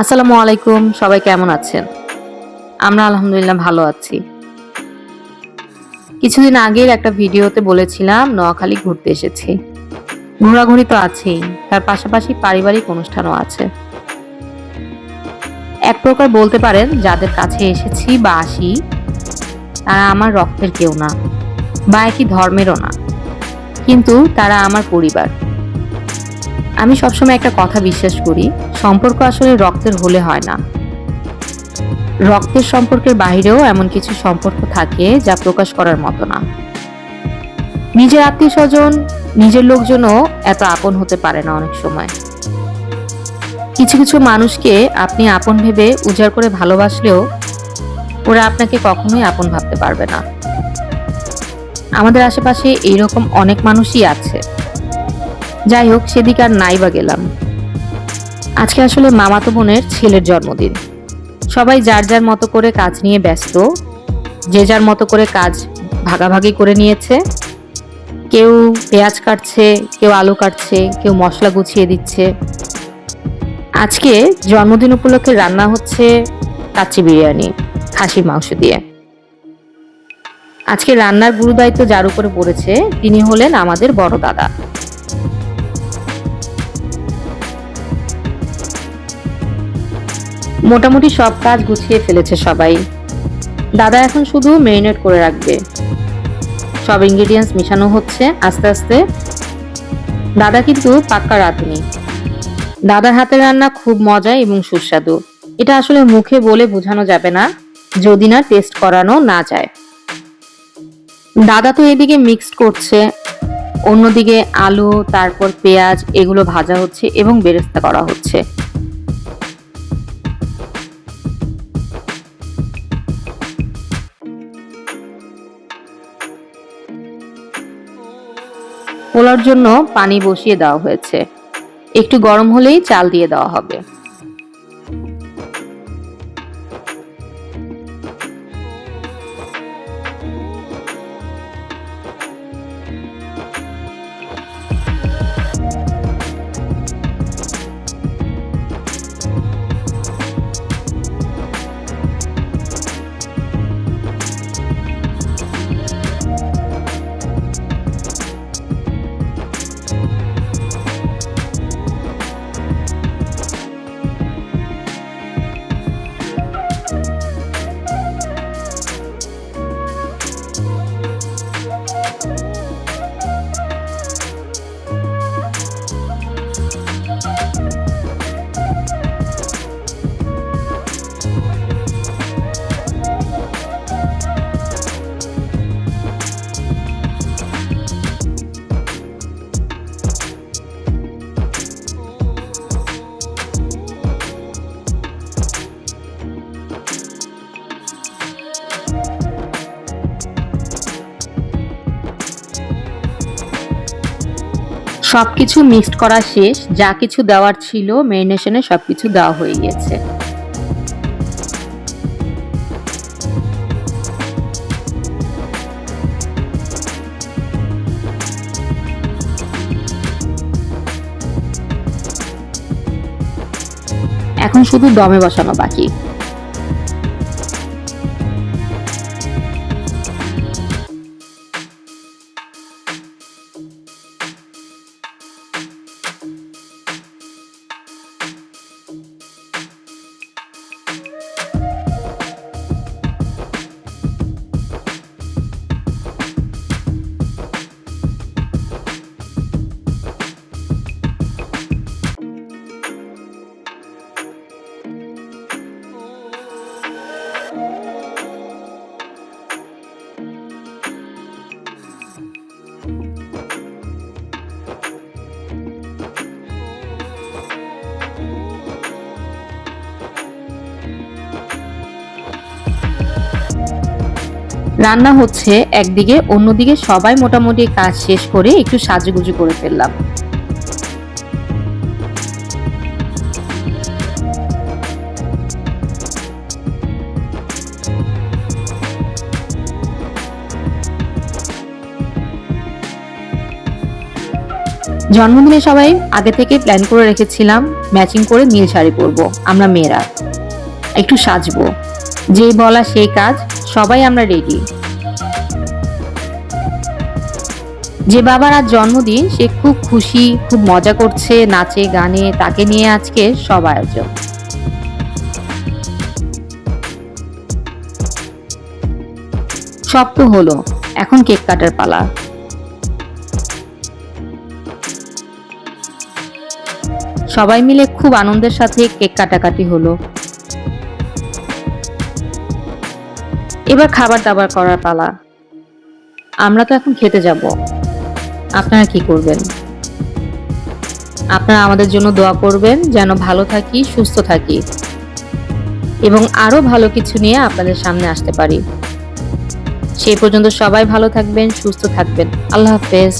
আসসালামু আলাইকুম, সবাই কেমন আছেন? আমরা আলহামদুলিল্লাহ ভালো আছি। কিছুদিন আগের একটা ভিডিওতে বলেছিলাম, নোয়াখালী ঘুরতে এসেছি। ঘোরাঘুরি তো আছেই, তার পাশাপাশি পারিবারিক অনুষ্ঠানও আছে। এক প্রকার বলতে পারেন, যাদের কাছে এসেছি বা আসি, তারা আমার রক্তের কেউ না, বা একই ধর্মেরও না। কিন্তু তারা আমার পরিবার। আমি সবসময় একটা কথা বিশ্বাস করি, সম্পর্ক আসলে রক্তের হলে হয় না। রক্তের সম্পর্কের বাইরেও এমন কিছু সম্পর্ক থাকে যা প্রকাশ করার মতো না। নিজের আত্মীয় স্বজন নিজের লোকজনও এত আপন হতে পারে না অনেক সময়। কিছু কিছু মানুষকে আপনি আপন ভেবে উজাড় করে ভালোবাসলেও ওরা আপনাকে কখনোই আপন ভাবতে পারবে না। আমাদের আশেপাশে এইরকম অনেক মানুষই আছে। যাই হোক, সেদিকে আর নাই বা গেলাম। আজকে আসলে মামাতো বোনের ছেলের জন্মদিন। সবাই যার যার মতো করে কাজ নিয়ে ব্যস্ত, যে যার মতো করে কাজ ভাগাভাগি করে নিয়েছে, কেউ পেঁয়াজ কাটছে, কেউ আলু কাটছে, কেউ মশলা গুছিয়ে দিচ্ছে। আজকে জন্মদিন উপলক্ষে রান্না হচ্ছে কাচ্চি বিরিয়ানি, খাসির মাংস দিয়ে। আজকে রান্নার গুরু দায়িত্ব যার উপরে পড়েছে, তিনি হলেন আমাদের বড় দাদা। মোটামুটি সব কাজ গুছিয়ে ফেলেছে সবাই। দাদা এখন শুধু মেরিনেট করে রাখবে। সব ইনগ্রেডিয়েন্টস মিশানো হচ্ছে আস্তে আস্তে। দাদা কিন্তু পাক্কা রাঁধুনি। দাদার হাতের রান্না খুব মজা এবং সুস্বাদু। এটা আসলে মুখে বলে বোঝানো যাবে না, যদি না টেস্ট করানো না যায়। দাদা তো এদিকে মিক্সড করছে। অন্যদিকে আলু, তারপর পেঁয়াজ, এগুলো ভাজা হচ্ছে এবং বেরেস্তা করা হচ্ছে। পোলার জন্য পানি বসিয়ে দেওয়া হয়েছে। একটু গরম হলেই চাল দিয়ে দেওয়া হবে। সবকিছু মিক্সড করা শেষ, যা কিছু দেওয়ার ছিল মেরিনেশনে সবকিছু দেওয়া হয়ে গিয়েছে এখন শুধু দমে বসানো বাকি। রান্না হচ্ছে একদিকে, অন্যদিকে সবাই মোটামুটি কাজ শেষ করে একটু সাজুগুজু করে ফেললাম। জন্মদিনে সবাই আগে থেকে প্ল্যান করে রেখেছিলাম ম্যাচিং করে নীল শাড়ি পরবো, আমরা মেয়েরা। একটু সাজবো। যেই বলা সেই কাজ সবাই আমরা রেডি যে বাবার আজ জন্মদিন, সে খুব খুশি, খুব মজা করছে, নাচে, গানে, তাকে নিয়ে আজকে সব আয়োজন। সব তো হলো, এখন কেক কাটার পালা। সবাই মিলে খুব আনন্দের সাথে কেক কাটাকাটি হলো। এবার খাবার দাবার করার পালা। আমরা তো এখন খেতে যাব। আপনারা কি করবেন? আপনারা আমাদের জন্য দোয়া করবেন, যেন ভালো থাকি, সুস্থ থাকি। এবং আরও ভালো কিছু নিয়ে আপনাদের সামনে আসতে পারি। সেই পর্যন্ত সবাই ভালো থাকবেন, সুস্থ থাকবেন। আল্লাহ হাফেজ।